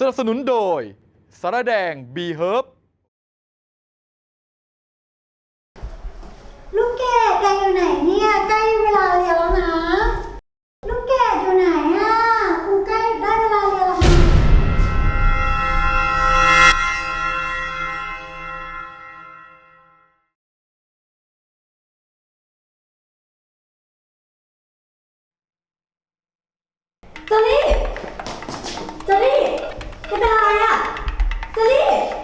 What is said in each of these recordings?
สนับสนุนโดยสารแดงบีเฮิร์บลูกเกดแกอยู่ไหนเนี่ยใกล้เวลาเรียนแล้วนะ ลูกเกดอยู่ไหนอะครูใกล้ได้เวลาเรียนแล้วนะเจอรี่ เป็นอะไรอะเจอรี่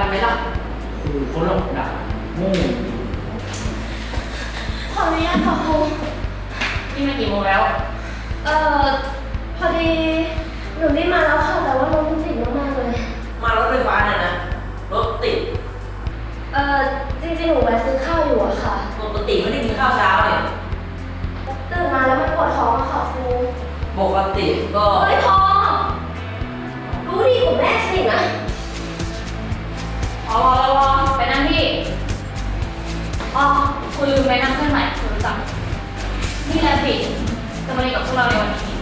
กกับวันไหมล่ะคือคนเราด่าโง่ขออนุญาตค่ะครูนี่มันกี่โมงแล้ว เอ่อ พอดี หนูรีบมาแล้วค่ะ แต่ว่ารถมันติด นิทจะมาเรียนกับพวกเราในวันนี้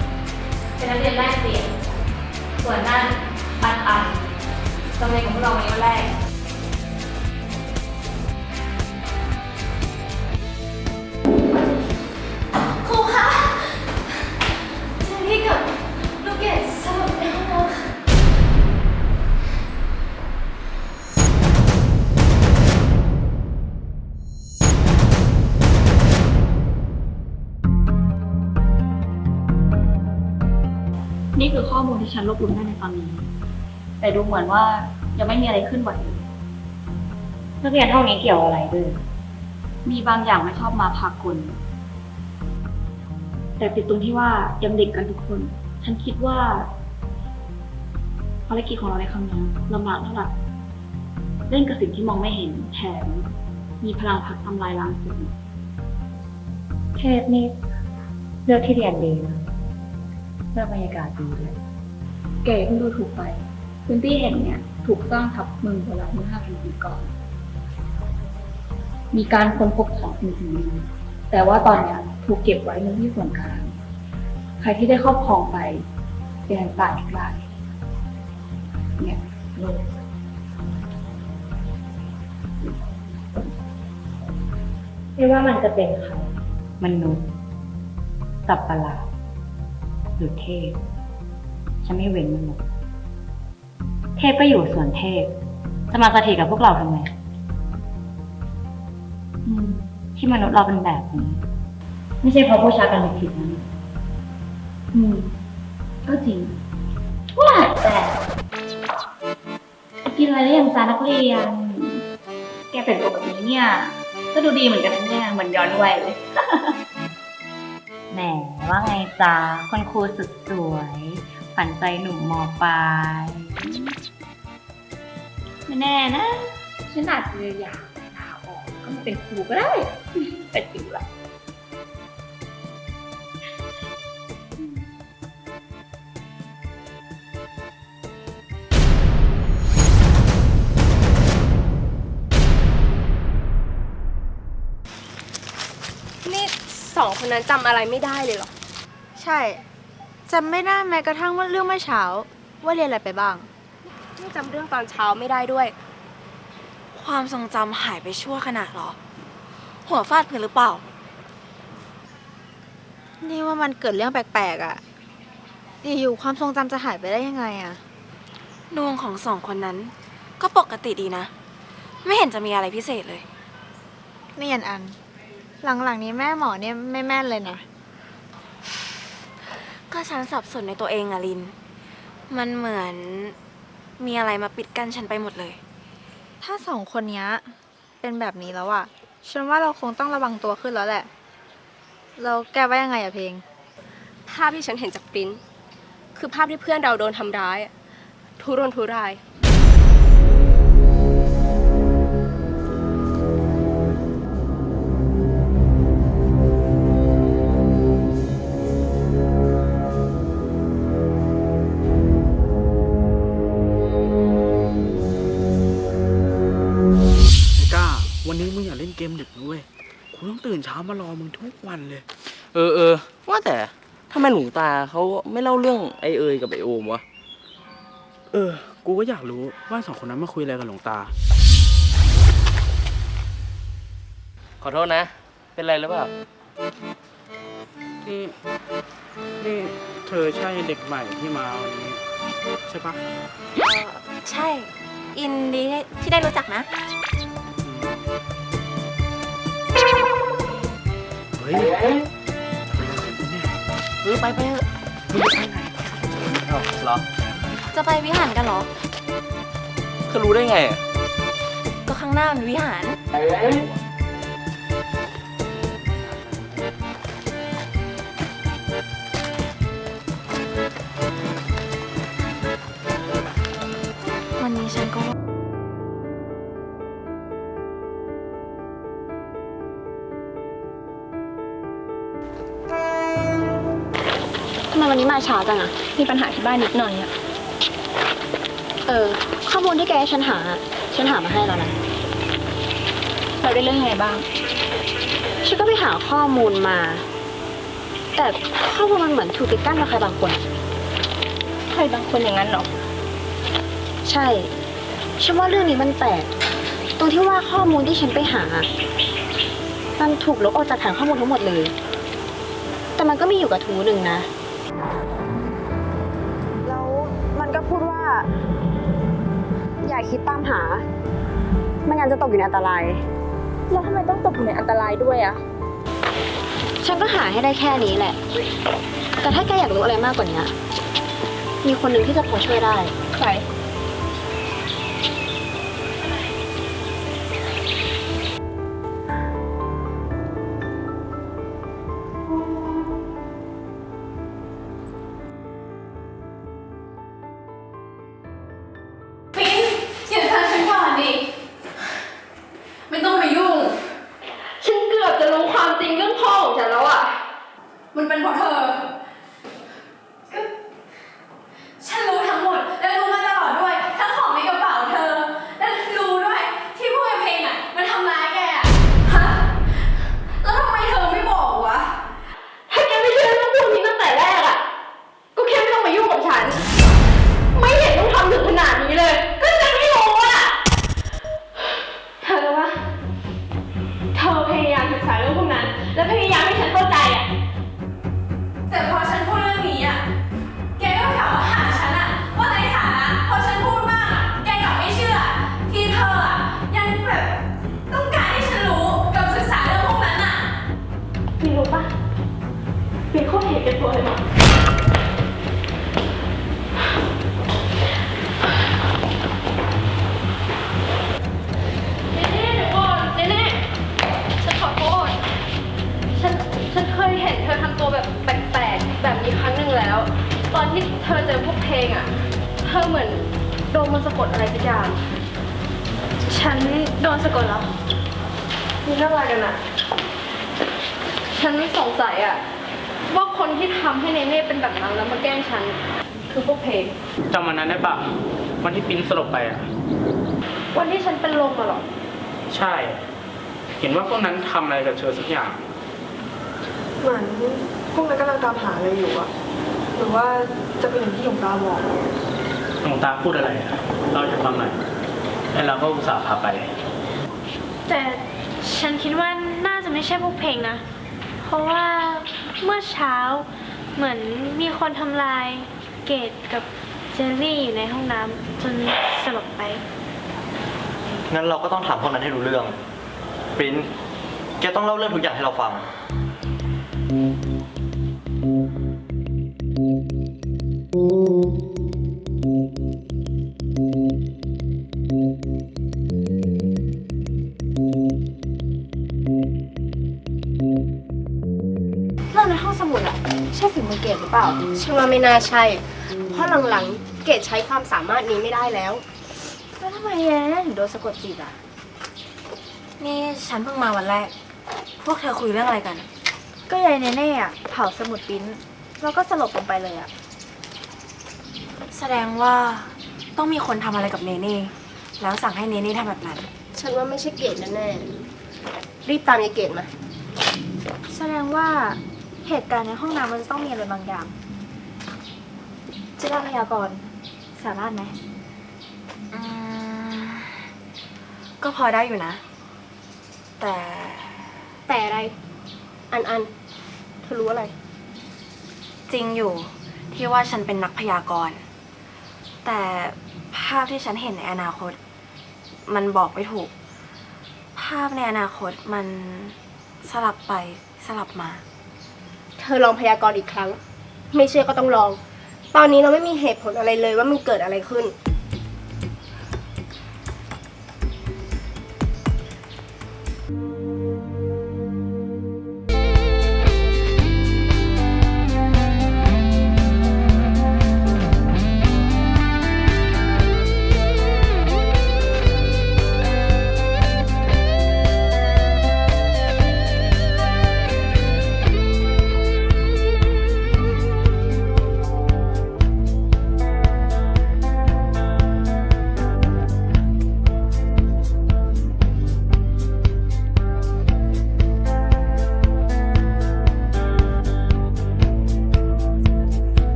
เป็นนักเรียนแรกเปลี่ยนส่วนนั่นอันอันจะมาเรียนกับพวกเราในวันแรก นี่คือข้อมูลที่ฉันรวบรวมได้ในตอนนี้ แต่ดูเหมือนว่ายังไม่มีอะไรขึ้นไหวเลยนักเรียนห้องนี้เกี่ยวอะไรด้วย มีบางอย่างไม่ชอบมาพากล แต่ติดตรงที่ว่ายังเด็กกันทุกคน ฉันคิดว่าภารกิจของเราในครั้งนี้ลำบากเท่าไหร่เล่นกับสิ่งที่มองไม่เห็นแถมมีพลังพักทำลายล้างสิ่งเทศนี่เลือกที่เรียนดีนะ เลือกบรรยากาศดีด้วยแกเพิ่งดูถูกไป พื้นที่แห่งเนี้ยถูกสร้างทับเมืองโบราณเมื่อห้าพันปีก่อน มีการค้นพบของสิ่งสิ่งหนี้แต่ว่าตอนเนี้ยถูกเก็บไว้ในที่ส่วนกลาง ใครที่ได้ครอบครองไปเป็นอันตรายทุกรายเนี่ยโลกไม่ว่ามันจะเป็นใครมนุษย์สัตว์ประหลาด หรือเทพ ฉันไม่เว้นมันหมดเทพก็อยู่ส่วนเทพ จะมาสถิตกับพวกเราทำไมอืม ที่มนุษย์เราเป็นแบบนี้ ไม่ใช่เพราะผู้ชายกันผิดนะอืม ก็จริงว่าแต่กินอะไรได้ยังจานักเรียน แกเป็นตัวแบบนี้เนี่ย ก็ดูดีเหมือนกันนะเนี่ยเหมือนย้อนวัยเลย หมว่าไงจ๊ะคนครูสุดสวย ฝันใจหนุ่มมปลายไม่แน่นะ ฉันอาจจะอยากลาออกก็มาเป็นครูก็ได้แต่จริงละ คนนั้นจำอะไรไม่ได้เลยเหรอ ใช่จำไม่ได้แม้กระทั่งว่าเรื่องเมื่อเช้า ว่าเรียนอะไรไปบ้างนี่จำเรื่องตอนเช้าไม่ได้ด้วยคความทรงจำหายไปชั่วขณะเหรอ หัวฟาดพื้นหรือเปล่า นี่ว่ามันเกิดเรื่องแปลกๆอะ่ะอยู่ๆความทรงจำจะหายไปได้ยังไงอะ่ะ ดวงของสองคนนั้น ก็ปกติดีนะ ไม่เห็นจะมีอะไรพิเศษเลย นี่ยันอัน หลังๆนี้แม่หมอเนี่ยไม่แม่นเลยนะ ก็ฉันสับสนในตัวเองอะลิน มันเหมือนมีอะไรมาปิดกั้นฉันไปหมดเลย ถ้าสองคนเนี้ยเป็นแบบนี้แล้วอะ่ะฉันว่าเราคงต้องระวังตัวขึ้นแล้วแหละ เราแก้ว่ายังไงอะเพลง ภาพที่ฉันเห็นจากปริ้นท์คือภาพที่เพื่อนเราโดนทำร้ายอะทุรนทุราย เล่นเกมดึกนะเว้ยกูต้องตื่นเช้ามารอมึงทุกวันเลย เออเออว่าแต่ทำไมหลวงตาเขาไม่เล่าเรื่องไอเอยกับไอโอมวะ เออ กูก็อยากรู้ว่าสองคนนั้นมาคุยอะไรกับหลวงตา ขอโทษนะ เป็นไรหรือเปล่า นี่ นี่ เธอใช่เด็กใหม่ที่มาวันนี้ ใช่ปะ ใช่ อินดีที่ได้รู้จักนะ ฮ้ยเออไปไปเถอะอ้าวเหรอจะไปวิหารกันเหรอ เธอรู้ได้ไงอะ ก็ข้างหน้ามันวิหารวั ไมวันนี้มาช้าจังอะมีปัญหาที่บ้านนิดหน่อยอะเออ ข้อมูลที่แกให้ฉันหาฉันหามาให้แล้วนะ เราได้เรื่องไงบ้าง ฉันก็ไปหาข้อมูลมา แต่ข้อมูลมันเหมือนถูกปิดกั้นมาใครบางคน ใครบางคนอย่างนั้นเหรอ ใช่ ฉันว่าเรื่องนี้มันแปลก ตรงที่ว่าข้อมูลที่ฉันไปหา มันถูกลบออกจากฐานข้อมูลทั้งหมดเลย แต่มันก็มีอยู่กับทูหนึ่งนะ แล้วมันก็พูดว่า อย่าคิดตามหา ไม่งั้นจะตกอยู่ในอันตราย แล้วทำไมต้องตกอยู่ในอันตรายด้วยอะฉันก็หาให้ได้แค่นี้แหละ แต่ถ้าแกอยากรู้อะไรมากกว่านี้ มีคนหนึ่งที่จะพอช่วยได้ ใคร ต้องการให้ฉันรู้กับศึกษาเรื่องพวกนั้นอะมีรู้ปะมีโคตรเห็นแก่ตัวเลยมั้งเน่ๆเดี๋ยวก่อนเน่ๆฉันขอโทษ ฉัน ฉันเคยเห็นเธอทำตัวแบบแปลกๆ แบบนี้ครั้งหนึ่งแล้ว ตอนที่เธอเจอพวกเพลงอะ เธอเหมือนโดนมันต์สะกดอะไรสักอย่าง ฉันโดนสะกดเหรอ มีเรื่องอะไรกันอะฉันสงสัยอะว่าคนที่ทำให้เนเน่เป็นแบบนั้นแล้วมาแกล้งฉัน คือพวกเพลงจำวันนั้นได้ปะวันที่ปิ้นสลบไปอะ วันที่ฉันเป็นลมมาหรอ ใช่ เห็นว่าพวกนั้นทำอะไรกับเธอสักอย่าง เหมือนพวกนั้นกำลังตามหาอะไรอยู่อะหรือว่าจะเป็นอย่างที่หลวงตาบอก หลวงตาพูดอะไรอะเราจะฟังหน่อย แล้วเราก็อุตส่าห์พาไปฉแต่ฉันคิดว่าน่าจะไม่ใช่พวกเพลงนะ เพราะว่าเมื่อเช้าเหมือนมีคนทำลายเกดกับเจลลี่อยู่ในห้องน้ำจนสลบไป งั้นเราก็ต้องถามพวกนั้นให้รู้เรื่องปริ้นแกต้องเล่าเรื่องทุกอย่างให้เราฟัง รื่องในห้องสมุดอะใช่ฝีมือเกดหรือเปล่าฉันว่าไม่น่าใช่ เพราะหลังๆ เกดใช้ความสามารถนี้ไม่ได้แล้ว แล้วทำไมแย่ถึงโดนสะกดจิตอะนี่ฉันเพิ่งมาวันแรก พวกเธอคุยเรื่องอะไรกัน ก็ยายเนเน่อะเผาสมุดปริ้นแล้วก็สลบลงไปเลยอะแสดงว่าต้องมีคนทำอะไรกับเนเน่แล้วสั่งให้เนเน่ทำแบบนั้น ฉันว่าไม่ใช่เกดแน่ๆรีบตามยายเกดมา แสดงว่า เหตุการณ์ในห้องน้ำมันจะต้องมีอะไรบางอย่างเจะได้พยากรณ์สามารถไหมอืมก็พอได้อยู่นะ แต่แต่อะไร อันอันเธอรู้อะไร จริงอยู่ที่ว่าฉันเป็นนักพยากรณ์ แต่ภาพที่ฉันเห็นในอนาคต มันบอกไม่ถูก ภาพในอนาคตมันสลับไปสลับมาเธอลองพยากรณ์อีกครั้ง ไม่เชื่อก็ต้องลอง ตอนนี้เราไม่มีเหตุผลอะไรเลยว่ามันเกิดอะไรขึ้น thank